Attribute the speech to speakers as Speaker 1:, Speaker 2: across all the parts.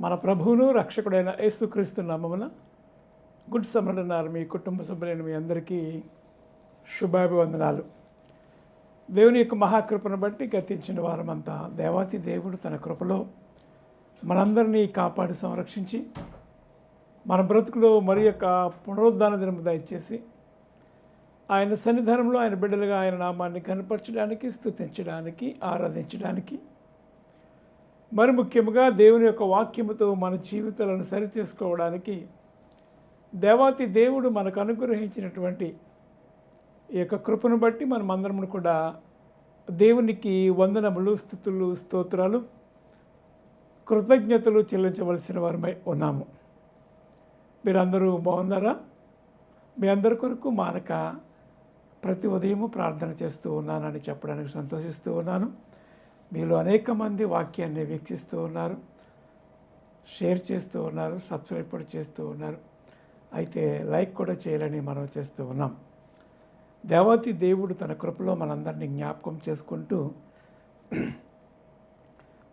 Speaker 1: మన ప్రభువును రక్షకుడైన యేసుక్రీస్తు నామమున గుడ్ సమరన్నారు మీ కుటుంబ సభ్యులైన మీ అందరికీ శుభాభివందనాలు. దేవుని యొక్క మహాకృపను బట్టి గతించిన వారమంతా దేవాతి దేవుడు తన కృపలో మనందరినీ కాపాడి సంరక్షించి మన బ్రతుకులో మరి యొక్క పునరుద్ధాన దినము దయచేసి ఆయన సన్నిధానంలో ఆయన బిడ్డలుగా ఆయన నామాన్ని కనపరచడానికి స్తుతించడానికి ఆరాధించడానికి మరి ముఖ్యంగా దేవుని యొక్క వాక్యముతో మన జీవితాలను సరిచేసుకోవడానికి దేవాతి దేవుడు మనకు అనుగ్రహించినటువంటి ఈ యొక్క కృపను బట్టి మనం అందరం కూడా దేవునికి వందనములు స్థుతులు స్తోత్రాలు కృతజ్ఞతలు చెల్లించవలసిన వారమై ఉన్నాము. మీరందరూ బాగున్నారా? మీ అందరి కొరకు మానక ప్రతి ఉదయము ప్రార్థన చేస్తూ ఉన్నానని చెప్పడానికి సంతోషిస్తూ ఉన్నాను. మీలో అనేక మంది వాక్యాన్ని వీక్షిస్తూ ఉన్నారు షేర్ చేస్తూ ఉన్నారు సబ్స్క్రైబ్ కూడా చేస్తూ ఉన్నారు. అయితే లైక్ కూడా చేయాలని మనం చేస్తూ ఉన్నాం. దేవాతి దేవుడు తన కృపలో మనందరినీ జ్ఞాపకం చేసుకుంటూ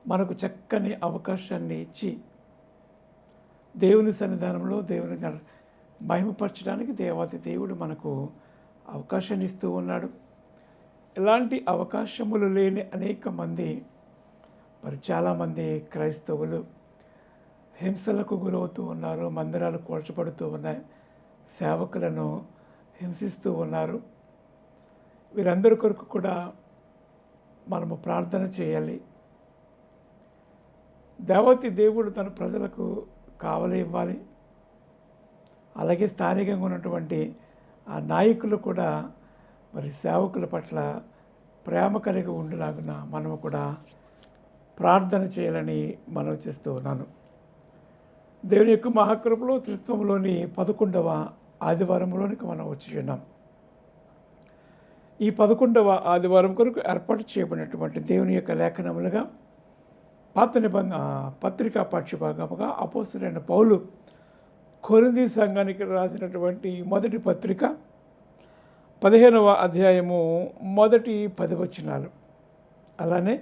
Speaker 1: మనకు చక్కని అవకాశాన్ని ఇచ్చి దేవుని సన్నిధానంలో దేవుని మహిమపరచడానికి దేవాతి దేవుడు మనకు అవకాశాన్ని ఇస్తూ ఉన్నాడు. ఇలాంటి అవకాశములు లేని అనేక మంది మరి చాలామంది క్రైస్తవులు హింసలకు గురవుతూ ఉన్నారు మందిరాలు కూల్చబడుతూ ఉన్నాయి సేవకులను హింసిస్తూ ఉన్నారు. వీరందరి కొరకు కూడా మనము ప్రార్థన చేయాలి. దేవతి దేవుడు తన ప్రజలకు కావలి ఇవ్వాలి. అలాగే స్థానికంగా ఉన్నటువంటి ఆ నాయకులు కూడా మరి సేవకుల పట్ల ప్రేమ కలిగి ఉండలాగున మనము కూడా ప్రార్థన చేయాలని మనం చేస్తూ ఉన్నాను. దేవుని యొక్క మహాకృపలో త్రిత్వంలోని పదకొండవ ఆదివారంలోనికి మనం వచ్చి ఉన్నాం. ఈ పదకొండవ ఆదివారం కొరకు ఏర్పాటు చేయబడినటువంటి దేవుని యొక్క లేఖనములుగా పాత నిబంధన పత్రికా పాఠ్యభాగముగా అపోసరైన పౌలు కొరింది సంఘానికి రాసినటువంటి మొదటి పత్రిక పదిహేనవ అధ్యాయము మొదటి పది వచనాలు. అలానే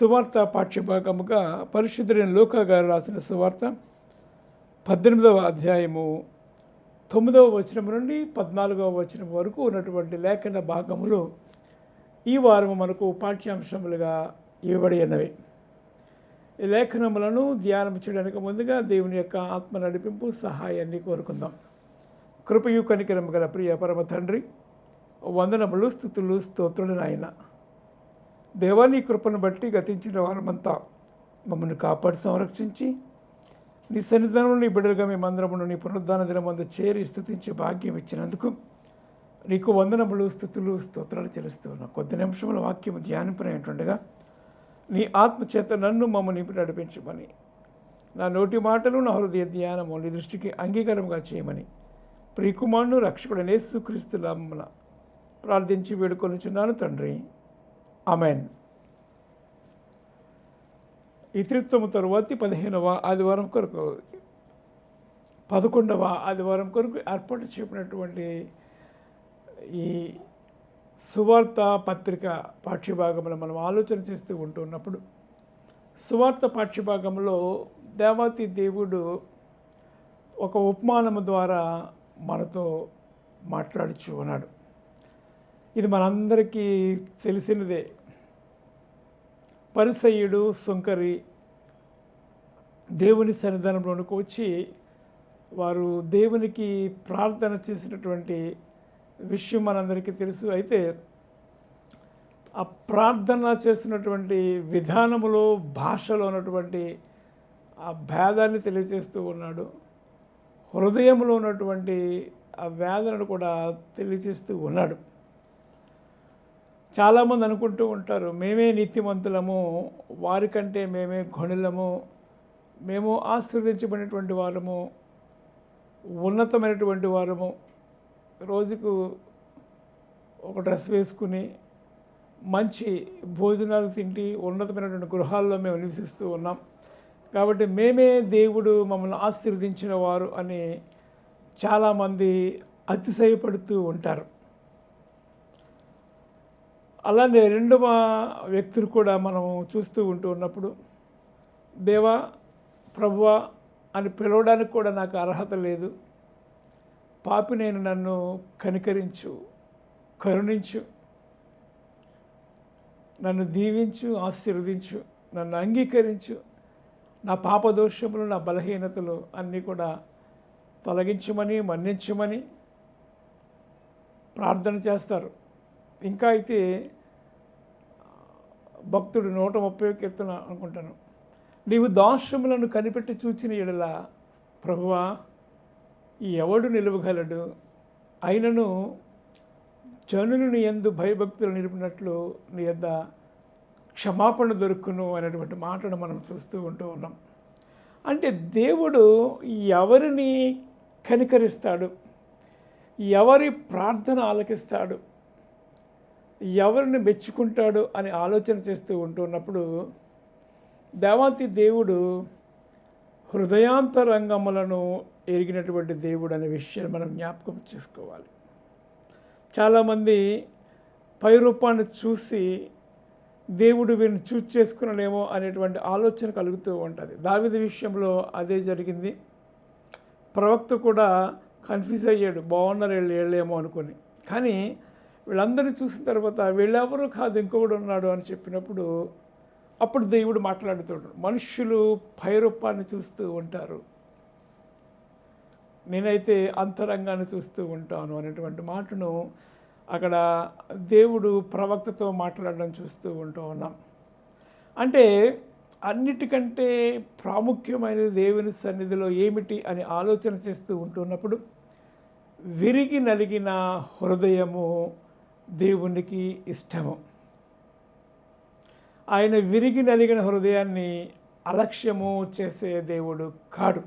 Speaker 1: సువార్త పాఠ్యభాగముగా పరిశుద్ధులైన లోకా గారు రాసిన సువార్త పద్దెనిమిదవ అధ్యాయము తొమ్మిదవ వచనం నుండి పద్నాలుగవ వచనం వరకు ఉన్నటువంటి లేఖన భాగములు ఈ వారము మనకు పాఠ్యాంశములుగా ఇవ్వబడి ఉన్నవి. ఈ లేఖనములను ధ్యానం చేయడానికి ముందుగా దేవుని యొక్క ఆత్మ నడిపింపు సహాయాన్ని కోరుకుందాం. కృపయు కనికరము గల ప్రియ పరమ తండ్రి వందనములు స్థుతులు స్తోత్రుడు నాయన. దేవాని కృపను బట్టి గతించిన వారమంతా మమ్మల్ని కాపాడి సంరక్షించి నీ సన్నిధానంలో నీ బిడ్డలుగా మేమందరమును నీ పునరుద్ధాన దినమందు చేరి స్థుతించే భాగ్యం ఇచ్చినందుకు నీకు వందనములు స్థుతులు స్తోత్రాలు చెల్లిస్తూ కొద్ది నిమిషముల వాక్యం ధ్యానింపనైనటుండగా నీ ఆత్మచేత నన్ను మమ్మ నింపి నడిపించమని నా నోటి మాటలు నా హృదయ ధ్యానము నీ దృష్టికి అంగీకారంగా చేయమని ప్రియకుమారును రక్షకుడనే సుక్రీస్తులమ్మన ప్రార్థించి వేడుకొనుచున్నాను తండ్రి. అమెన్ ఇతృత్వము తరువాతి పదిహేనవ ఆదివారం కొరకు పదకొండవ ఆదివారం కొరకు ఏర్పాటు చేపినటువంటి ఈ సువార్త పత్రిక పాఠ్యభాగంలో మనం ఆలోచన చేస్తూ ఉంటున్నప్పుడు సువార్త పాఠ్యభాగంలో దేవాతి దేవుడు ఒక ఉపమానము ద్వారా మనతో మాట్లాడుచు ఉన్నాడు ఇది మనందరికీ తెలిసినదే. పరిసయ్యుడు సుంకరి దేవుని సన్నిధానంలోనికి వచ్చి వారు దేవునికి ప్రార్థన చేసినటువంటి విషయం మనందరికీ తెలుసు. అయితే ఆ ప్రార్థన చేసినటువంటి విధానములో భాషలో ఉన్నటువంటి ఆ భేదాన్ని తెలియజేస్తూ ఉన్నాడు. హృదయంలో ఉన్నటువంటి ఆ వేదనను కూడా తెలియజేస్తూ ఉన్నాడు. చాలామంది అనుకుంటూ ఉంటారు మేమే నీతిమంతులము వారికంటే మేమే గొణులము మేము ఆశీర్వదించబడినటువంటి వారము ఉన్నతమైనటువంటి వారము రోజుకు ఒక డ్రెస్ వేసుకుని మంచి భోజనాలు తింటి ఉన్నతమైనటువంటి గృహాల్లో మేము నివసిస్తూ ఉన్నాం. కాబట్టి మేమే దేవుడు మమ్మల్ని ఆశీర్వదించిన వారు అని చాలామంది అతిశయపడుతూ ఉంటారు. అలానే రెండవ వ్యక్తులు కూడా మనం చూస్తూ ఉంటూ ఉన్నప్పుడు దేవా ప్రభువా అని పిలవడానికి కూడా నాకు అర్హత లేదు. పాపి నేను నన్ను కనికరించు కరుణించు నన్ను దీవించు ఆశీర్వదించు నన్ను అంగీకరించు నా పాపదోషములు నా బలహీనతలు అన్నీ కూడా తొలగించమని మన్నించమని ప్రార్థన చేస్తారు. ఇంకా అయితే భక్తుడు నూట ముప్పై కీర్తన అనుకుంటాను. నీవు దోషములను కనిపెట్టి చూచిన ఎడల ప్రభువా ఎవడు నిలువగలడు? అయినను జనులు నీ ఎందు భయభక్తులు నిలిపినట్లు నీ యొద్ద క్షమాపణ దొరుకును అనేటువంటి మాటను మనం చూస్తూ ఉంటూ ఉన్నాం. అంటే దేవుడు ఎవరిని కనికరిస్తాడు? ఎవరి ప్రార్థన ఆలకిస్తాడు? ఎవరిని మెచ్చుకుంటాడు అని ఆలోచన చేస్తూ ఉంటున్నప్పుడు దేవాతి దేవుడు హృదయాంతరంగములను ఎరిగినటువంటి దేవుడు అనే విషయాన్ని మనం జ్ఞాపకం చేసుకోవాలి. చాలామంది పై రూపాన్ని చూసి దేవుడు వీరిని చూజ్ చేసుకున్నాడేమో అనేటువంటి ఆలోచన కలుగుతూ ఉంటుంది. దావిది విషయంలో అదే జరిగింది. ప్రవక్త కూడా కన్ఫ్యూజ్ అయ్యాడు. బాగున్నారు వీళ్ళు వెళ్ళేమో అనుకొని. కానీ వీళ్ళందరినీ చూసిన తర్వాత వీళ్ళెవరు కాదు ఇంకొకడు ఉన్నాడు అని చెప్పినప్పుడు అప్పుడు దేవుడు మాట్లాడుతాడు మనుషులు పైరూపాన్ని చూస్తూ ఉంటారు. నేనైతే అంతరంగాన్ని చూస్తూ ఉంటాను అనేటువంటి మాటను అక్కడ దేవుడు ప్రవక్తతో మాట్లాడడం చూస్తూ ఉంటూ ఉన్నాం. అంటే అన్నిటికంటే ప్రాముఖ్యమైనది దేవుని సన్నిధిలో ఏమిటి అని ఆలోచన చేస్తూ ఉంటున్నప్పుడు విరిగి నలిగిన హృదయము దేవునికి ఇష్టము. ఆయన విరిగి నలిగిన హృదయాన్ని అలక్ష్యము చేసే దేవుడు కాడు.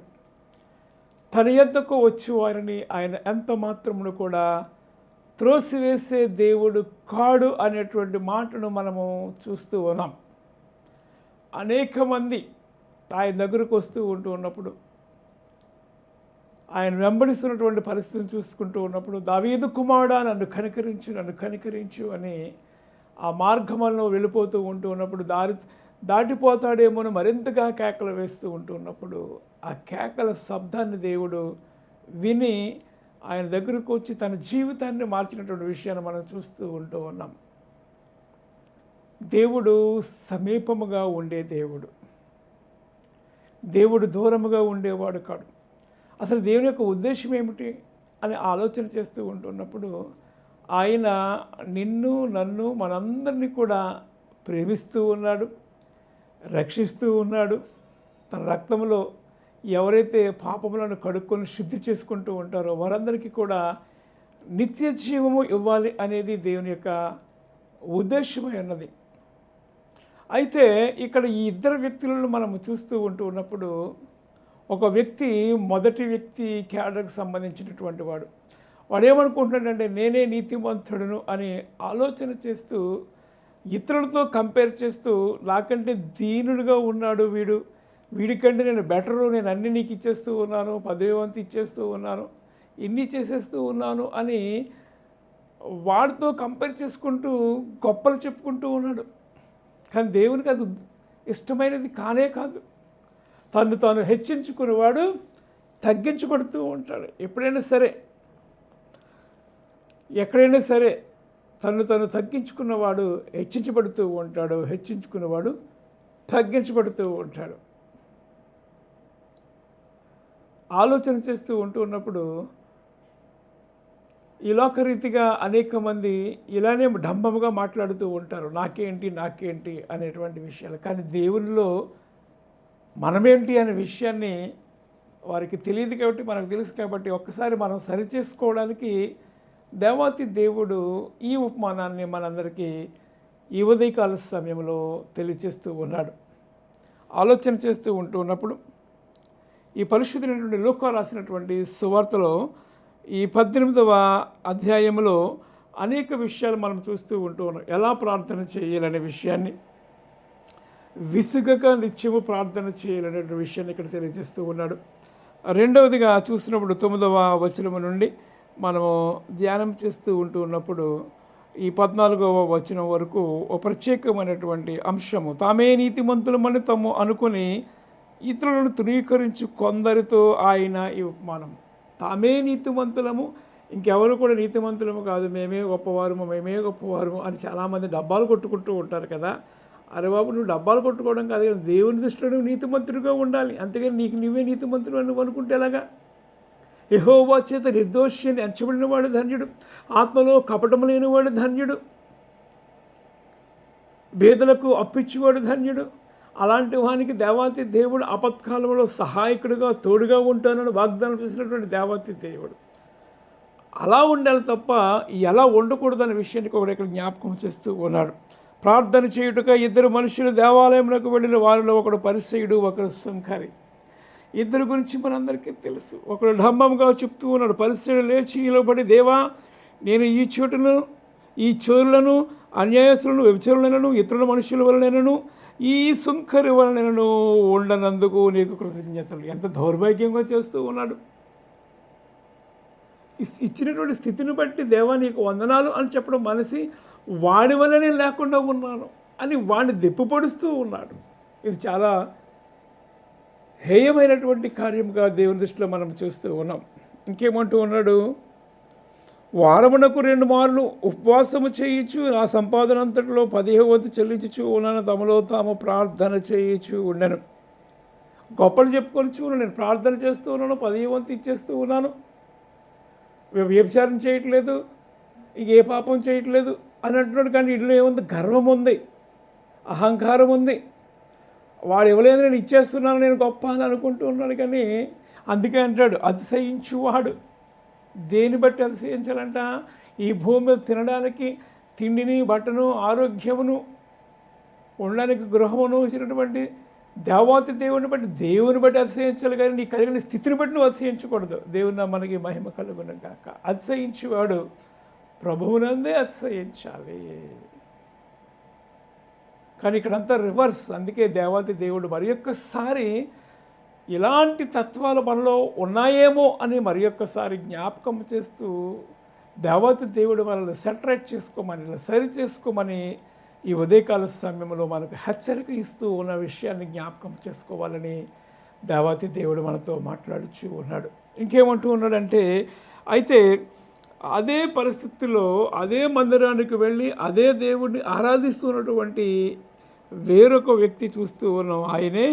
Speaker 1: తన ఎద్దకు వచ్చి వారిని ఆయన ఎంత మాత్రమును కూడా త్రోసివేసే దేవుడు కాడు అనేటువంటి మాటను మనము చూస్తూ ఉన్నాం. అనేక మంది ఆయన దగ్గరకు వస్తూ ఉంటూ ఉన్నప్పుడు ఆయన వెంబడిస్తున్నటువంటి పరిస్థితిని చూసుకుంటూ ఉన్నప్పుడు దావీదు కుమారుడా నన్ను కనికరించు నన్ను కనికరించు అని ఆ మార్గంలో వెళ్ళిపోతూ ఉంటూ ఉన్నప్పుడు దారి దాటిపోతాడేమో మరింతగా కేకలు వేస్తూ ఉంటూ ఉన్నప్పుడు ఆ కేకల శబ్దాన్ని దేవుడు విని ఆయన దగ్గరకు వచ్చి తన జీవితాన్ని మార్చినటువంటి విషయాన్ని మనం చూస్తూ ఉంటూ ఉన్నాం. దేవుడు సమీపముగా ఉండే దేవుడు. దేవుడు దూరముగా ఉండేవాడు కాడు. అసలు దేవుని యొక్క ఉద్దేశం ఏమిటి అని ఆలోచన చేస్తూ ఉంటున్నప్పుడు ఆయన నిన్ను నన్ను మనందరినీ కూడా ప్రేమిస్తూ ఉన్నాడు రక్షిస్తూ ఉన్నాడు. తన రక్తంలో ఎవరైతే పాపములను కడుక్కొని శుద్ధి చేసుకుంటూ ఉంటారో వారందరికీ కూడా నిత్య జీవము ఇవ్వాలి అనేది దేవుని యొక్క ఉద్దేశమై ఉన్నది. అయితే ఇక్కడ ఈ ఇద్దరు వ్యక్తులను మనం చూస్తూ ఉంటూ ఉన్నప్పుడు ఒక వ్యక్తి మొదటి వ్యక్తి క్యాడర్కి సంబంధించినటువంటి వాడు. వాడు ఏమనుకుంటున్నాడంటే నేనే నీతిమంతుడును అని ఆలోచన చేస్తూ ఇతరులతో కంపేర్ చేస్తూ నాకంటే దీనుడుగా ఉన్నాడు వీడు వీడికంటే నేను బెటరు నేను అన్ని నీకు ఇచ్చేస్తూ ఉన్నాను పదవి వంతు ఇచ్చేస్తూ ఉన్నాను ఇన్ని చేసేస్తూ ఉన్నాను అని వాడితో కంపేర్ చేసుకుంటూ గొప్పలు చెప్పుకుంటూ ఉన్నాడు. కానీ దేవునికి అది ఇష్టమైనది కానే కాదు. తను తాను హెచ్చించుకునేవాడు తగ్గించబడుతూ ఉంటాడు. ఎప్పుడైనా సరే ఎక్కడైనా సరే తను తను తగ్గించుకున్నవాడు హెచ్చించబడుతూ ఉంటాడు హెచ్చించుకున్నవాడు తగ్గించబడుతూ ఉంటాడు. ఆలోచన చేస్తూ ఉంటూ ఉన్నప్పుడు ఈ లోకరీతిగా అనేక మంది ఇలానే డంబముగా మాట్లాడుతూ ఉంటారు. నాకేంటి నాకేంటి అనేటువంటి విషయాలు. కానీ దేవునిలో మనమేంటి అనే విషయాన్ని వారికి తెలియదు కాబట్టి మనకు తెలుసు కాబట్టి ఒక్కసారి మనం సరిచేసుకోవడానికి దేవాతి దేవుడు ఈ ఉపమానాన్ని మనందరికీ ఈ ఉదయకాల సమయంలో తెలియచేస్తూ ఉన్నాడు. ఆలోచన చేస్తూ ఉంటూ ఉన్నప్పుడు ఈ పరిశుద్ధమైనటువంటి లోక రాసినటువంటి సువార్తలో ఈ పద్దెనిమిదవ అధ్యాయంలో అనేక విషయాలు మనం చూస్తూ ఉంటూ ఉన్నాం. ఎలా ప్రార్థన చేయాలనే విషయాన్ని విసుగక నిత్యము ప్రార్థన చేయాలనే విషయాన్ని ఇక్కడ తెలియజేస్తూ ఉన్నాడు. రెండవదిగా చూసినప్పుడు తొమ్మిదవ వచనము నుండి మనము ధ్యానం చేస్తూ ఉంటూ ఉన్నప్పుడు ఈ పద్నాలుగవ వచనం వరకు ఒక ప్రత్యేకమైనటువంటి అంశము తామే నీతిమంతులమని తాము అనుకుని ఇతరులను తృణీకరించు కొందరితో ఆయన ఈ ఉపమానం. తామే నీతిమంతులము ఇంకెవరు కూడా నీతిమంతులము కాదు. మేమే గొప్పవారము మేమే గొప్పవారము అని చాలామంది డబ్బాలు కొట్టుకుంటూ ఉంటారు కదా. అరే బాబు నువ్వు డబ్బాలు కొట్టుకోవడం కాదు కానీ దేవుని దృష్టిలో నువ్వు నీతిమంతుడిగా ఉండాలి. అంతేగాని నీకు నువ్వే నీతిమంతుడు అని నువ్వు అనుకుంటే ఎలాగా? యెహోవా చేత నిర్దోషి అని వాడు ధన్యుడు. ఆత్మలో కపటం లేనివాడు ధన్యుడు. భేదలకు అప్పిచ్చేవాడు ధన్యుడు. అలాంటి వానికి దేవాతి దేవుడు ఆపత్కాలంలో సహాయకుడిగా తోడుగా ఉంటానని వాగ్దానం చేసినటువంటి దేవాతి దేవుడు. అలా ఉండాలి తప్ప ఎలా ఉండకూడదనే విషయానికి ఒకడు ఇక్కడ జ్ఞాపకం చేస్తూ ఉన్నాడు. ప్రార్థన చేయుటక ఇద్దరు మనుషులు దేవాలయంలోకి వెళ్ళిన వారిలో ఒకడు పరిసయుడు ఒకడు సుంకరి ఇద్దరు గురించి మనందరికీ తెలుసు. ఒకడు డంబంగా చెప్తూ ఉన్నాడు పరిసయుడు లేచి నిలబడి దేవా నేను ఈ చోటును ఈ చోరులను అన్యాయస్తులను వ్యభిచారులను ఇతరుల మనుషుల వలనను ఈ సుంకరి వలనను ఉండనందుకు నీకు కృతజ్ఞతలు. ఎంత దౌర్భాగ్యంగా చేస్తూ ఉన్నాడు. ఇచ్చినటువంటి స్థితిని బట్టి దేవా నీకు వందనాలు అని చెప్పడం మనసి వాడి వల్లనే లేకుండా ఉన్నాను అని వాడిని దెప్పుపడుస్తూ ఉన్నాడు. ఇది చాలా హేయమైనటువంటి కార్యంగా దేవుని దృష్టిలో మనం చూస్తూ ఉన్నాం. ఇంకేమంటూ ఉన్నాడు? వారమునకు రెండు మార్లు ఉపవాసము చేయించు నా సంపాదన అంతటిలో పదిహే వంతు చెల్లించుచు ఉన్నాను. తమలో తాము ప్రార్థన చేయించు ఉండను. గొప్పలు చెప్పుకొని ఉన్నాను. నేను ప్రార్థన చేస్తూ ఉన్నాను. పదిహే వంతు ఇచ్చేస్తూ ఉన్నాను. వ్యభిచారం చేయట్లేదు. ఇక ఏ పాపం చేయట్లేదు అని అంటున్నాడు. కానీ ఇందులో ఏముంది? గర్వం ఉంది అహంకారం ఉంది వాడు ఇవ్వలేదు నేను ఇచ్చేస్తున్నాను నేను గొప్ప అని అనుకుంటూ ఉన్నాడు. కానీ అందుకే అంటాడు అతిశయించువాడు. దేని బట్టి అతిశయించాలంట? ఈ భూమి మీద తినడానికి తిండిని బట్టను ఆరోగ్యమును ఉండడానికి గృహమును ఇచ్చినటువంటి దేవాతి దేవుని బట్టి దేవుని బట్టి అతిశయించాలి కానీ నీ కలిగిన స్థితిని బట్టి నువ్వు అతిశయించకూడదు. దేవుని మనకి మహిమ కలుగును కాక అతిశయించేవాడు ప్రభువునందే అతిశయించాలి. కానీ ఇక్కడంతా రివర్స్. అందుకే దేవాతి దేవుడు మరి ఒక్కసారి ఇలాంటి తత్వాలు మనలో ఉన్నాయేమో అని మరి ఒక్కసారి జ్ఞాపకం చేస్తూ దేవత దేవుడు మనల్ని సెటరేట్ చేసుకోమని ఇలా సరి చేసుకోమని ఈ ఉదయకాల సమయంలో మనకు హెచ్చరిక ఇస్తూ ఉన్న విషయాన్ని జ్ఞాపకం చేసుకోవాలని దేవాతి దేవుడు మనతో మాట్లాడుచూ ఉన్నాడు. ఇంకేమంటూ ఉన్నాడంటే అయితే అదే పరిస్థితిలో అదే మందిరానికి వెళ్ళి అదే దేవుడిని ఆరాధిస్తున్నటువంటి వేరొక వ్యక్తి చూస్తూ ఉన్నాం. ఆయనే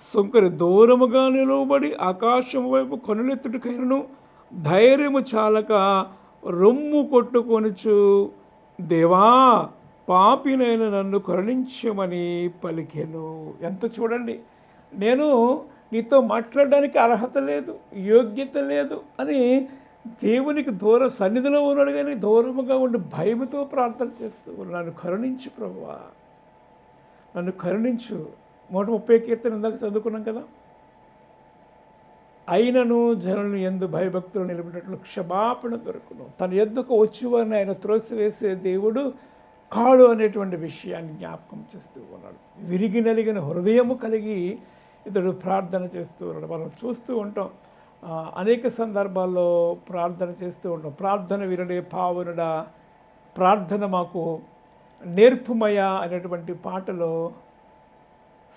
Speaker 1: సుంకరి దూరముగా నిలువబడి ఆకాశం వైపు కొనులెత్తుడికైనను ధైర్యము చాలక రొమ్ము కొట్టుకొనుచు దేవా పాపినైన నన్ను కరుణించమని పలికెను. ఎంత చూడండి నేను నీతో మాట్లాడడానికి అర్హత లేదు యోగ్యత లేదు అని దేవునికి దూరం సన్నిధిలో ఉన్నాడు కానీ దూరముగా ఉండి భయముతో ప్రార్థన చేస్తూ నన్ను కరుణించు ప్రభువా. నన్ను కరుణించు. నూట ముప్పై కీర్తన ఇందాక చదువుకున్నాం కదా. అయినను జనులను ఎందు భయభక్తులు నిలబడినట్లు క్షమాపణ దొరుకును. తన ఎందుకు వచ్చేవారిని ఆయన త్రోసివేసే దేవుడు కాడు అనేటువంటి విషయాన్ని జ్ఞాపకం చేస్తూ ఉన్నాడు. విరిగి నలిగిన హృదయము కలిగి ఇతడు ప్రార్థన చేస్తూ ఉన్నాడు. మనం చూస్తూ ఉంటాం. అనేక సందర్భాల్లో ప్రార్థన చేస్తూ ఉంటాం. ప్రార్థన వినడే పావనుడా ప్రార్థన మాకు నేర్పుమయ అనేటువంటి పాటలో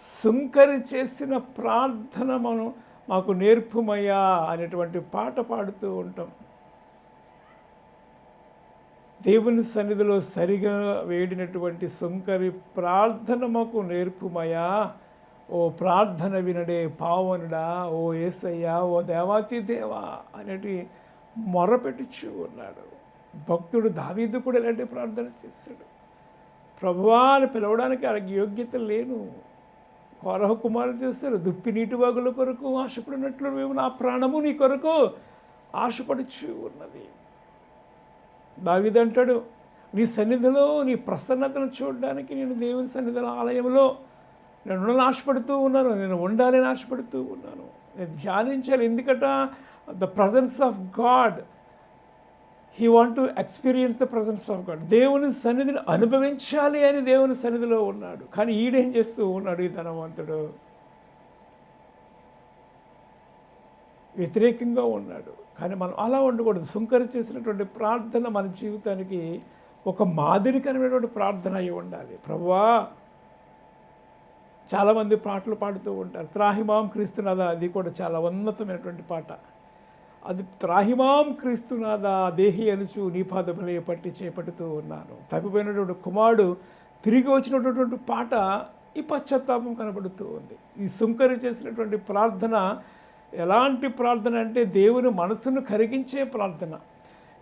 Speaker 1: సుంకరి చేసిన ప్రార్థన మనం మాకు నేర్పుమయ్యా అనేటువంటి పాట పాడుతూ ఉంటాం. దేవుని సన్నిధిలో సరిగా వేడినటువంటి సుంకరి ప్రార్థన మాకు నేర్పుమయా ఓ ప్రార్థన వినడే పావనుడా ఓ ఏసయ్యా ఓ దేవాతి దేవా అనేటి మొరపెట్టుచు ఉన్నాడు. భక్తుడు దావీదు కూడా ఇలాంటి ప్రార్థన చేశాడు. ప్రభువాని పిలవడానికి ఆయనకి యోగ్యత లేను. కోరహ కుమారులు చేస్తారు దుప్పి నీటి వాగుల కొరకు ఆశపడినట్లు మేము నా ప్రాణము నీ కొరకు ఆశపడుచు ఉన్నది. దావిదంటాడు నీ సన్నిధిలో నీ ప్రసన్నతను చూడడానికి నేను దేవుని సన్నిధిలో ఆలయంలో నేను ఉండాలని ఆశపడుతూ ఉన్నాను నేను ఉండాలని ఆశపడుతూ ఉన్నాను. నేను ధ్యానించాలి. ఎందుకట? The presence of God he want to experience the presence of God దేవుని సన్నిధిని అనుభవించాలి అని దేవుని సన్నిధిలో ఉన్నాడు. కానీ ఈడేం చేస్తూ ఉన్నాడు ఈ ధనవంతుడు? వ్యతిరేకంగా ఉన్నాడు. కానీ మనం అలా ఉండకూడదు. సుంకరి చేసినటువంటి ప్రార్థన మన జీవితానికి ఒక మాదిరికరమైనటువంటి ప్రార్థన అయి ఉండాలి. ప్రభువా చాలామంది పాటలు పాడుతూ ఉంటారు. త్రాహిమాం క్రీస్తునాథ అది కూడా చాలా ఉన్నతమైనటువంటి పాట. అది త్రాహిమాం క్రీస్తునాథ దేహి అనుచు నీపాదములే పట్టి చేపడుతూ ఉన్నాను. తప్పిపోయినటువంటి కుమారుడు తిరిగి వచ్చినటువంటి పాట ఈ పశ్చాత్తాపం కనబడుతూ ఉంది. ఈ సుంకరి చేసినటువంటి ప్రార్థన ఎలాంటి ప్రార్థన అంటే దేవుని మనసును కరిగించే ప్రార్థన.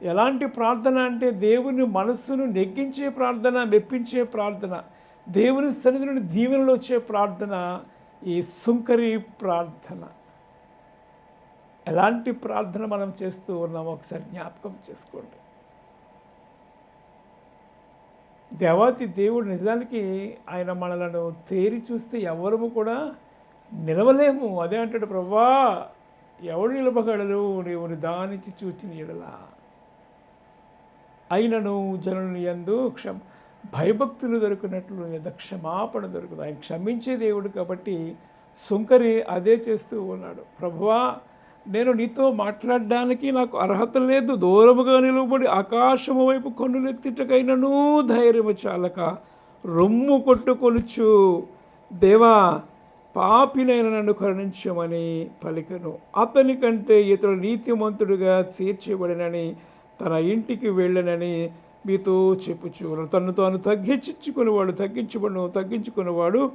Speaker 1: ఎలాంటి ప్రార్థన అంటే దేవుని మనస్సును నెగ్గించే ప్రార్థన మెప్పించే ప్రార్థన. దేవుని సన్నిధి నుండి దీవెనలు వచ్చే ప్రార్థన ఈ సుంకరి ప్రార్థన. ఎలాంటి ప్రార్థన మనం చేస్తూ ఉన్నామో ఒకసారి జ్ఞాపకం చేసుకోండి. దేవాతి దేవుడు నిజానికి ఆయన మనలను తేరి చూస్తే ఎవరము కూడా నిలవలేము. అదే అంటాడు ప్రభా ఎవడు నిలబగలరు నీవు దానించి చూచిన ఎడలా. అయినను జనుని ఎందు క్షమ భయభక్తులు దొరికినట్లు ఎంత క్షమాపణ దొరుకుతుంది. ఆయన క్షమించే దేవుడు కాబట్టి సుంకరి అదే చేస్తూ ఉన్నాడు. ప్రభువా నేను నీతో మాట్లాడడానికి నాకు అర్హత లేదు. దూరముగా నిలబడి ఆకాశము వైపు కన్నులెత్తిటకైనను ధైర్యము చాలక రొమ్ము కొట్టుకొనుచు దేవా పాపినైన నన్ను కరుణించమని పలికను. అతని కంటే ఇతడు నీతిమంతుడిగా తీర్చబడినని తన ఇంటికి వెళ్ళనని మీతో చెప్పుచున్నాడు తను తాను తగ్గించుకునేవాడు తగ్గించుకుని తగ్గించుకునేవాడు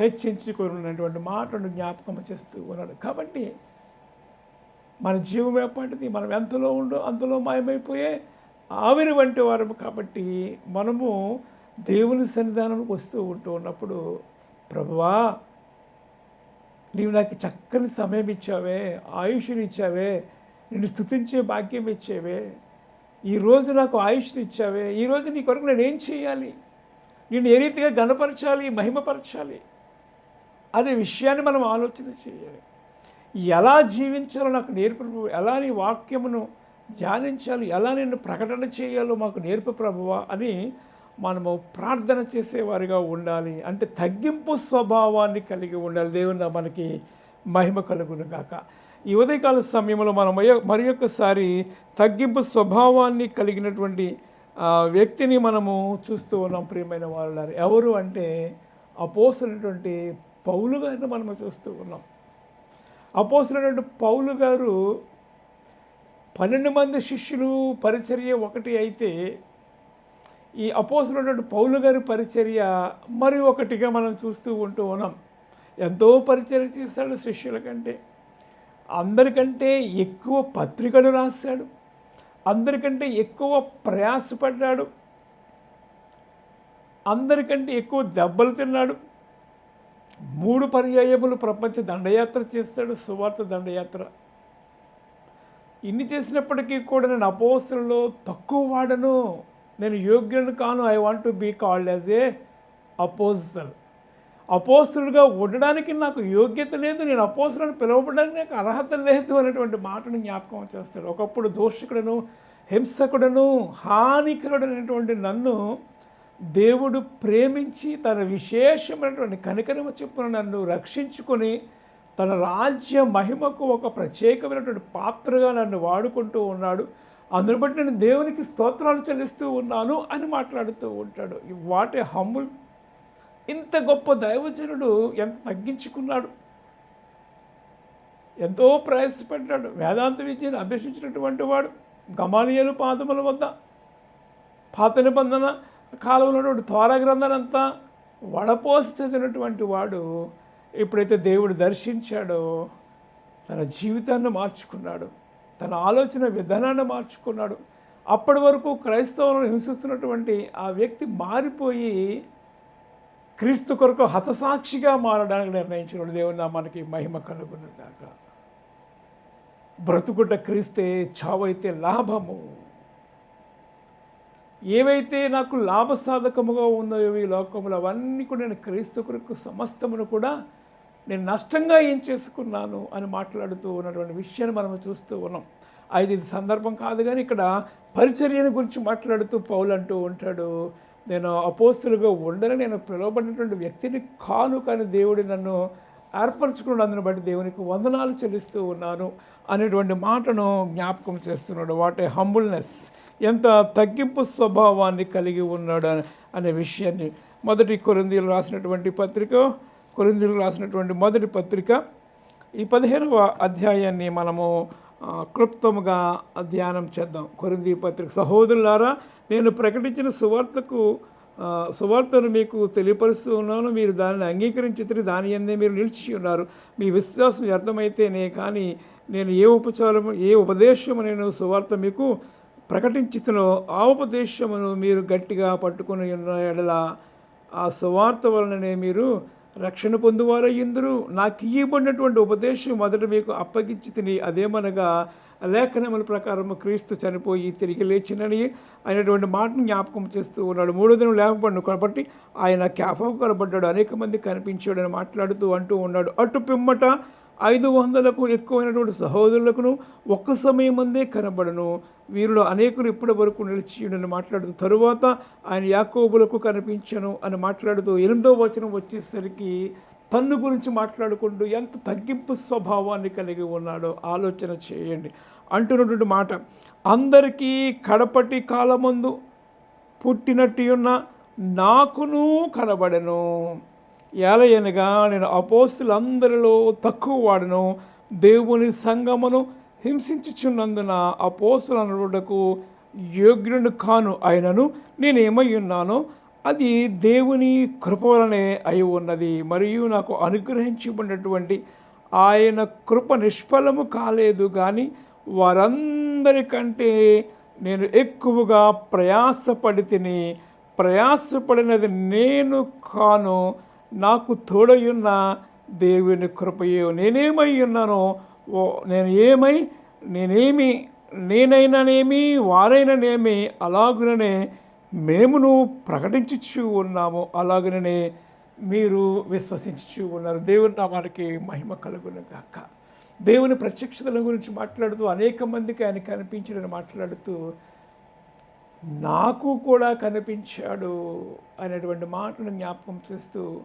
Speaker 1: హెచ్చించుకున్నటువంటి మాటను జ్ఞాపకం చేస్తూ ఉన్నాడు. కాబట్టి మన జీవం ఏపాటిది మనం ఎంతలో ఉండో అంతలో మాయమైపోయే ఆవిరి వంటి వారము కాబట్టి మనము దేవుని సన్నిధానంకి వస్తూ ఉంటూ ఉన్నప్పుడు ప్రభువా నీవు నాకు చక్కని సమయం ఇచ్చావే ఆయుష్ని ఇచ్చావే నిన్ను స్థుతించే భాగ్యం ఇచ్చావే ఈరోజు నాకు ఆయుష్ని ఇచ్చావే ఈరోజు నీ కొరకు నేను ఏం చేయాలి? నేను ఏ రీతిగా గణపరచాలి మహిమపరచాలి? అనే విషయాన్ని మనం ఆలోచన చేయాలి. ఎలా జీవించాలో నాకు నేర్పు ప్రభు ఎలా నీ వాక్యమును ధ్యానించాలి ఎలా నేను ప్రకటన చేయాలో మాకు నేర్పు ప్రభువా అని మనము ప్రార్థన చేసేవారిగా ఉండాలి. అంటే తగ్గింపు స్వభావాన్ని కలిగి ఉండాలి. దేవుని మనకి మహిమ కలుగును గాక. ఈ ఉదయకాల సమయంలో మనం మరి ఒక్కసారి తగ్గింపు స్వభావాన్ని కలిగినటువంటి వ్యక్తిని మనము చూస్తూ ఉన్నాం ప్రియమైన వాళ్ళు ఎవరు అంటే అపోసైనటువంటి పౌలు గారిని మనము చూస్తూ ఉన్నాం. అపోసినటువంటి పౌలు గారు పన్నెండు మంది శిష్యులు పరిచర్య ఒకటి అయితే ఈ అపోసినటువంటి పౌలు గారి పరిచర్య మరి ఒకటిగా మనం చూస్తూ ఉంటూ ఉన్నాం. ఎంతో పరిచర్య చేశాడు శిష్యుల కంటే. అందరికంటే ఎక్కువ పత్రికలు రాశాడు. అందరికంటే ఎక్కువ ప్రయాసపడ్డాడు. అందరికంటే ఎక్కువ దెబ్బలు తిన్నాడు. మూడు పర్యాయములు ప్రపంచ దండయాత్ర చేస్తాడు సువార్త దండయాత్ర. ఇన్ని చేసినప్పటికీ కూడా నేను అపోస్తులలో తక్కువ వాడను. నేను యోగ్యుని కాను. I want to be called as a apostle అపోస్తులుగా ఉండడానికి నాకు యోగ్యత లేదు. నేను అపోస్తులను పిలువబడడానికి నాకు అర్హత లేదు అనేటువంటి మాటను జ్ఞాపకం చేస్తాడు. ఒకప్పుడు దోషకుడను హింసకుడను హానికరుడైనటువంటి నన్ను దేవుడు ప్రేమించి తన విశేషమైనటువంటి కనికరమ చెప్పున నన్ను రక్షించుకొని తన రాజ్య మహిమకు ఒక ప్రత్యేకమైనటువంటి పాత్రగా నన్ను వాడుకుంటూ ఉన్నాడు. అందును బట్టి నేను దేవునికి స్తోత్రాలు చెల్లిస్తూ ఉన్నాను అని మాట్లాడుతూ ఉంటాడు. వాట్ ఏ హమ్ముల్ ఇంత గొప్ప దైవజనుడు ఎంత తగ్గించుకున్నాడు. ఎంతో ప్రయాసపడ్డాడు. వేదాంత విద్యను అభ్యసించినటువంటి వాడు. గమాలియలు పాదముల వద్ద పాత నిబంధన కాలంలో ఉన్నటువంటి త్వర గ్రంథనంతా వడపోసి చదివినటువంటి వాడు ఎప్పుడైతే దేవుడు దర్శించాడో తన జీవితాన్ని మార్చుకున్నాడు తన ఆలోచన విధానాన్ని మార్చుకున్నాడు. అప్పటి వరకు క్రైస్తవులను హింసిస్తున్నటువంటి ఆ వ్యక్తి మారిపోయి క్రీస్తు కొరకు హతసాక్షిగా మారడానికి నిర్ణయించినాడు దేవుని మనకి మహిమ కలుగున్నదాకా బ్రతుకుట క్రీస్తే చావైతే లాభము. ఏవైతే నాకు లాభసాధకముగా ఉన్నాయో ఈ లోకములు అవన్నీ కూడా నేను క్రీస్తు కొరకు సమస్తమును కూడా నేను నష్టంగా ఏం చేసుకున్నాను అని మాట్లాడుతూ ఉన్నటువంటి విషయాన్ని మనం చూస్తూ ఉన్నాం. అయితే ఇది సందర్భం కాదు కానీ ఇక్కడ పరిచర్యను గురించి మాట్లాడుతూ పౌలు అంటూ ఉంటాడు నేను అపోస్తులుగా ఉండని నేను పిలువబడినటువంటి వ్యక్తిని కాను కానీ దేవుడు నన్ను ఏర్పరచుకున్నందుని బట్టి దేవునికి వందనాలు చెల్లిస్తూ ఉన్నాను అనేటువంటి మాటను జ్ఞాపకం చేస్తున్నాడు. What a humbleness. ఎంత తగ్గింపు స్వభావాన్ని కలిగి ఉన్నాడు అనే- విషయాన్ని మొదటి కొరిందీలు రాసినటువంటి పత్రిక కొరిందీలు రాసినటువంటి మొదటి పత్రిక. ఈ పదిహేనవ అధ్యాయాన్ని మనము క్లుప్తముగా ధ్యానం చేద్దాం. కొరింది పత్రిక. సహోదరులారా నేను ప్రకటించిన సువార్తకు సువార్తను మీకు తెలియపరుస్తూ ఉన్నాను. మీరు దానిని అంగీకరించి దాని ఎందే మీరు నిలిచి ఉన్నారు. మీ విశ్వాసం వ్యర్థమైతేనే కానీ నేను ఏ ఉపచారము ఏ ఉపదేశము నేను సువార్త మీకు ప్రకటించుతునో ఆ ఉపదేశమును మీరు గట్టిగా పట్టుకుని ఉన్న ఎడల ఆ సువార్త వలననే మీరు రక్షణ పొందువారయ్యిందరు నాకు ఇవ్వబడినటువంటి ఉపదేశం మొదట మీకు అప్పగించి తిని అదేమనగా లేఖనముల ప్రకారం క్రీస్తు చనిపోయి తిరిగి లేచినని అనేటువంటి మాటను జ్ఞాపకం చేస్తూ ఉన్నాడు. మూడో దినం లేకపోయాడు కాబట్టి ఆయన జ్ఞాపకం కనబడ్డాడు. అనేక మంది కనిపించాడు అని మాట్లాడుతూ అంటూ ఉన్నాడు. అటు పిమ్మట ఐదు వందలకు ఎక్కువైనటువంటి సహోదరులకును ఒక్క సమయం ముందే కనబడను. వీరిలో అనేకులు ఇప్పటి వరకు నిలిచియుడని మాట్లాడుతూ తరువాత ఆయన యాకోబులకు కనిపించను అని మాట్లాడుతూ ఎనిమిదో వచనం వచ్చేసరికి తన్ను గురించి మాట్లాడుకుంటూ ఎంత తగ్గింపు స్వభావాన్ని కలిగి ఉన్నాడో ఆలోచన చేయండి. అంటున్నటువంటి మాట అందరికీ కడపటి కాలమందు పుట్టినట్టు ఉన్న నాకును కనబడను. ఏలయనగా నేను అపోస్తులందరిలో తక్కువ వాడను. దేవుని సంగమును హింసించుచున్నందున అపోస్తులనుడకు యోగ్యుడు కాను అయినను నేనేమై ఉన్నానో అది దేవుని కృప వలనే అయి ఉన్నది. మరియు నాకు అనుగ్రహించబడినటువంటి ఆయన కృప నిష్ఫలము కాలేదు కానీ వారందరికంటే నేను ఎక్కువగా ప్రయాసపడి తిని ప్రయాసపడినది నేను కాను. నాకు తోడయున్న దేవుని కృపయే. నేనేమై ఉన్నానో ఓ నేను ఏమై నేనేమి నేనైనానేమి వారైననేమి అలాగుననే మేమును ప్రకటించుచు ఉన్నాము. అలాగనే మీరు విశ్వసించుచు ఉన్నారు. దేవుని నామానికి మహిమ కలుగును గాక. దేవుని ప్రత్యక్షతల గురించి మాట్లాడుతూ అనేక మందికి ఆయన కనిపించడని మాట్లాడుతూ నాకు కూడా కనిపించాడు అనేటువంటి మాటను జ్ఞాపకం చేస్తూ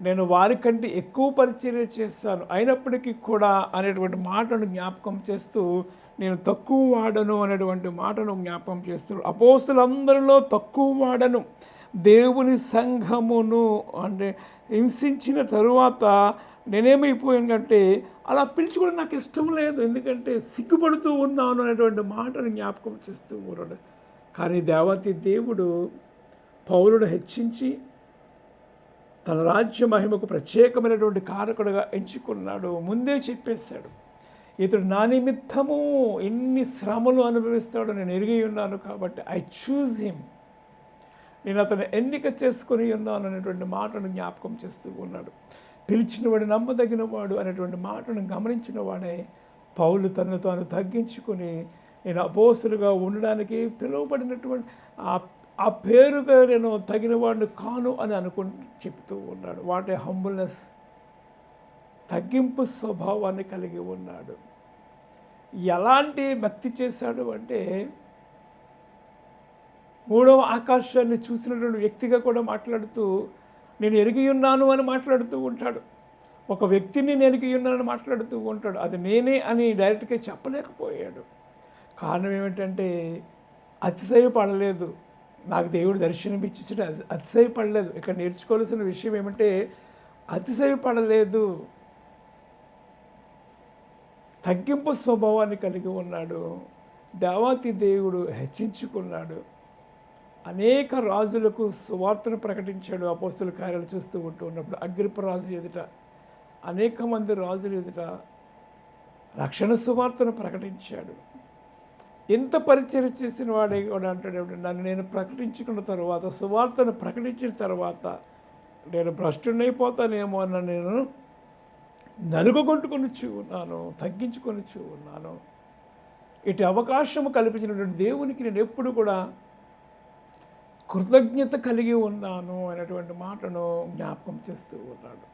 Speaker 1: నేను వారికంటే ఎక్కువ పరిచర్య చేస్తాను. అయినప్పటికీ కూడా అనేటువంటి మాటను జ్ఞాపకం చేస్తూ నేను తక్కువ వాడను అనేటువంటి మాటను జ్ఞాపకం చేస్తూ అపోసులందరిలో తక్కువ వాడను. దేవుని సంఘమును అంటే హింసించిన తరువాత నేనేమైపోయానంటే అలా పిలుచుకోవడం నాకు ఇష్టం లేదు. ఎందుకంటే సిగ్గుపడుతూ ఉన్నాను అనేటువంటి మాటను జ్ఞాపకం చేస్తూ ఉన్నాడు. కానీ దేవతి దేవుడు పౌరుడు హెచ్చించి తన రాజ్య మహిమకు ప్రత్యేకమైనటువంటి కారకుడుగా ఎంచుకున్నాడు. ముందే చెప్పేశాడు ఇతడు నా నిమిత్తము ఎన్ని శ్రమలు అనుభవిస్తాడో నేను ఎరిగి ఉన్నాను కాబట్టి ఐ చూజ్ హిమ్ నేను అతను ఎన్నిక చేసుకొని ఉన్నాను అనేటువంటి మాటను జ్ఞాపకం చేస్తూ ఉన్నాడు. పిలిచినవాడు నమ్మదగినవాడు అనేటువంటి మాటను గమనించిన వాడే పౌలు తను తాను తగ్గించుకొని నేను అపోసులుగా ఉండడానికి పిలువబడినటువంటి ఆ ఆ పేరుగా నేను తగిన వాడిని కాను అని అనుకు చెప్తూ ఉన్నాడు. వాటి హంబుల్నెస్ తగ్గింపు స్వభావాన్ని కలిగి ఉన్నాడు. ఎలాంటి భక్తి చేశాడు అంటే మూడవ ఆకాశాన్ని చూసినటువంటి వ్యక్తిగా కూడా మాట్లాడుతూ నేను ఎరిగి ఉన్నాను అని మాట్లాడుతూ ఉంటాడు. ఒక వ్యక్తిని నేను ఎరిగి ఉన్నానని మాట్లాడుతూ ఉంటాడు. అది నేనే అని డైరెక్ట్గా చెప్పలేకపోయాడు. కారణం ఏమిటంటే అతిశయపడలేదు. నాకు దేవుడు దర్శనమిచ్చేసాడు. అది అతిశయపడలేదు. ఇక్కడ నేర్చుకోవాల్సిన విషయం ఏమంటే అతిశయపడలేదు. తగ్గింపు స్వభావాన్ని కలిగి ఉన్నాడు. దేవాతి దేవుడు హెచ్చించుకున్నాడు. అనేక రాజులకు సువార్తను ప్రకటించాడు. అపోస్తుల కార్యాలు చూస్తూ ఉంటూ ఉన్నప్పుడు అగ్రిప రాజు ఎదుట అనేక మంది రాజుల ఎదుట రక్షణ సువార్తను ప్రకటించాడు. ఎంత పరిచయం చేసిన వాడే కూడా అంటాడు నన్ను నేను ప్రకటించుకున్న తర్వాత సువార్తను ప్రకటించిన తర్వాత నేను భ్రష్టునైపోతానేమో అన్న నేను నలుగుకొట్టుకొని ఉన్నాను తగ్గించుకొని ఉన్నాను. ఇటు అవకాశం కల్పించినటువంటి దేవునికి నేను ఎప్పుడు కూడా కృతజ్ఞత కలిగి ఉన్నాను అనేటువంటి మాటను జ్ఞాపకం చేస్తూ ఉన్నాడు.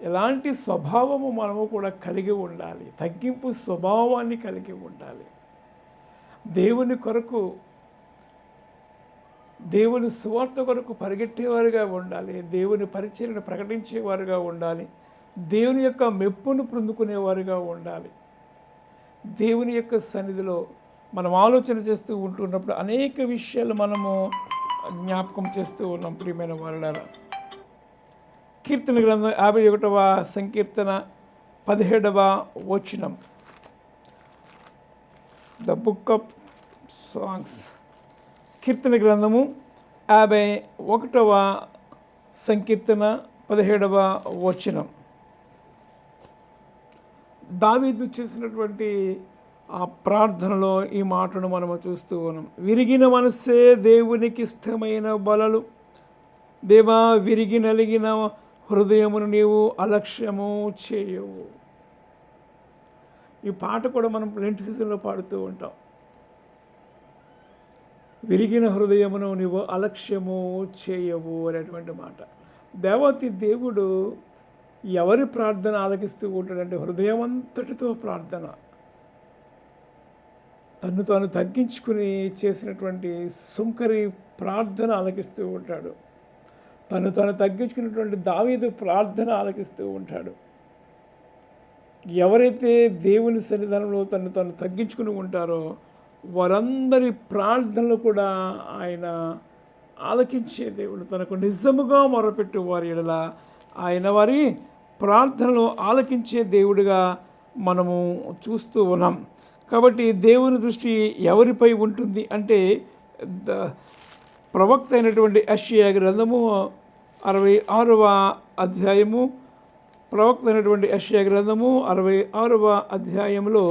Speaker 1: ఎలాంటి స్వభావము మనము కూడా కలిగి ఉండాలి తగ్గింపు స్వభావాన్ని కలిగి ఉండాలి. దేవుని కొరకు దేవుని సువార్త కొరకు పరిగెట్టేవారుగా ఉండాలి. దేవుని పరిచయను ప్రకటించేవారుగా ఉండాలి. దేవుని యొక్క మెప్పును పొందుకునేవారుగా ఉండాలి. దేవుని యొక్క సన్నిధిలో మనం ఆలోచన చేస్తూ ఉంటున్నప్పుడు అనేక విషయాలు మనము జ్ఞాపకం చేస్తూ ఉన్నాం ప్రియమైన వాళ్ళ కీర్తన గ్రంథం యాభై ఒకటవ సంకీర్తన పదిహేడవ వచనం. ద బుక్ ఆఫ్ సాంగ్స్ కీర్తన గ్రంథము యాభై ఒకటవ సంకీర్తన పదిహేడవ వచనం. దావీదు చేసినటువంటి ఆ ప్రార్థనలో ఈ మాటను మనము చూస్తూ ఉన్నాం. విరిగిన మనస్సే దేవునికి ఇష్టమైన బలలు. దేవా విరిగి నలిగిన హృదయమును నీవు అలక్ష్యము చేయవు. ఈ పాట కూడా మనం లెంట్ సీజన్లో పాడుతూ ఉంటాం. విరిగిన హృదయమును నీవు అలక్ష్యము చేయవు అనేటువంటి మాట. దేవతి దేవుడు ఎవరి ప్రార్థన ఆలకిస్తూ ఉంటాడంటే హృదయం అంతటితో ప్రార్థన. తను తాను తగ్గించుకుని చేసినటువంటి సుంకరి ప్రార్థన ఆలకిస్తూ ఉంటాడు. తను తాను తగ్గించుకున్నటువంటి దావీదు ప్రార్థన ఆలకిస్తూ ఉంటాడు. ఎవరైతే దేవుని సన్నిధానంలో తను తను తగ్గించుకుని ఉంటారో వారందరి ప్రార్థనలు కూడా ఆయన ఆలకించే దేవుడు. తనకు నిజముగా మొరపెట్టు వారి ఎడల ఆయన వారి ప్రార్థనలు ఆలకించే దేవుడిగా మనము చూస్తూ ఉన్నాం. కాబట్టి దేవుని దృష్టి ఎవరిపై ఉంటుంది అంటే ద ప్రవక్త అయినటువంటి అషియా గ్రంథము అరవై ఆరవ అధ్యాయము ప్రవక్త అయినటువంటి అషియా గ్రంథము అరవై ఆరవ అధ్యాయంలో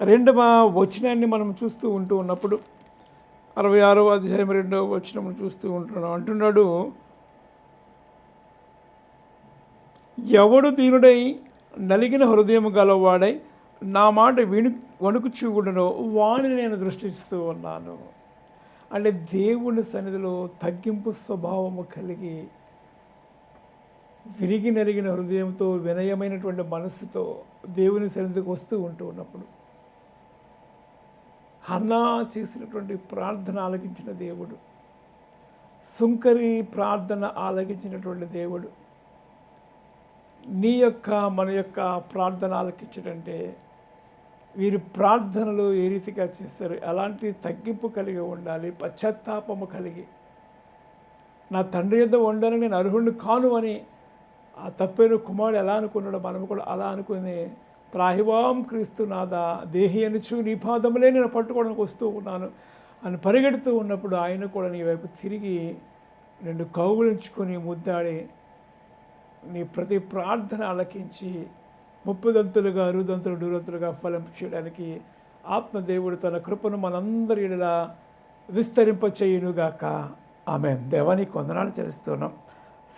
Speaker 1: రెండు మా వచనాన్ని మనం చూస్తూ ఉంటూ ఉన్నప్పుడు అరవై ఆరవ అధ్యాయం రెండవ వచనం చూస్తూ ఉంటున్నాం. అంటున్నాడు ఎవడు దీనుడై నలిగిన హృదయం గలవాడై నా మాట విను వణుకుచూగుడను వాణిని నేను దృష్టిస్తూ ఉన్నాను. అంటే దేవుని సన్నిధిలో తగ్గింపు స్వభావము కలిగి విరిగి నలిగిన హృదయంతో వినయమైనటువంటి మనస్సుతో దేవుని సన్నిధికి వస్తూ ఉంటూ ఉన్నప్పుడు హన్నా చేసినటువంటి ప్రార్థన ఆలకించిన దేవుడు. సుంకరి ప్రార్థన ఆలకించినటువంటి దేవుడు. నీ యొక్క మన యొక్క ప్రార్థన ఆలకించడంటే వీరి ప్రార్థనలు ఏ రీతిగా చేస్తారు? ఎలాంటి తగ్గింపు కలిగి ఉండాలి? పశ్చాత్తాపము కలిగి. నా తండ్రి యొద్ద ఉండాలని నేను అర్హుడిని కాను అని ఆ తప్పైన కుమారుడు ఎలా అనుకున్నాడో మనం కూడా అలా అనుకుని త్రాహివాం క్రీస్తు నాదా దేహి అనుచు నీ పాదములే నేను పట్టుకోవడానికి వస్తూ ఉన్నాను అని పరిగెడుతూ ఉన్నప్పుడు ఆయన కూడా నీ వైపు తిరిగి రెండు కౌగులించుకొని ముద్దాడి నీ ప్రతి ప్రార్థన ఆలకించి ముప్పుదంతులుగా అరుదంతులు డూరంతులుగా ఫలం చేయడానికి ఆత్మదేవుడు తన కృపను మనందరి ఇలా విస్తరింపచేయునుగాక. ఆమె దేవానికి వందనాలు చేస్తున్నాం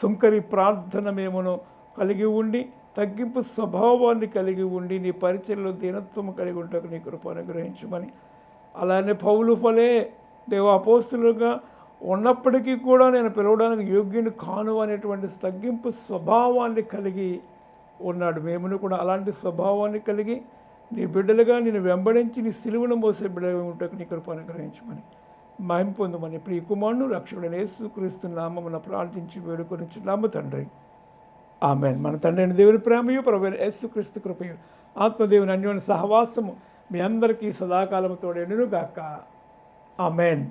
Speaker 1: సుంకరి ప్రార్థన మేమును కలిగి ఉండి తగ్గింపు స్వభావాన్ని కలిగి ఉండి నీ పరిచయలో దీనత్వం కలిగి ఉంటాకు నీ కృప అనుగ్రహించమని. అలానే పౌలు ఫలే దేవాపోస్తులుగా ఉన్నప్పటికీ కూడా నేను పిలవడానికి యోగ్యుని కాను అనేటువంటి తగ్గింపు స్వభావాన్ని కలిగి ఉన్నాడు. మేమును కూడా అలాంటి స్వభావాన్ని కలిగి నీ బిడ్డలుగా నేను వెంబడించి నీ సిలువను మోసే బిడ్డగా ఉంటాకు నీ కృప అనుగ్రహించమని మహిం పొందమని ప్రియ కుమారుడు రక్షకుడైన యేసుక్రీస్తు నామమున ప్రార్థించి వేడుకొని తండ్రి. ఆమెన్. మన తండ్రిని దేవుని ప్రేమయు ప్రభు యేసుక్రీస్తు కృపయు ఆత్మదేవుని అన్యోని సహవాసము మీ అందరికీ సదాకాలము తోడెనుగాక ఆమెన్.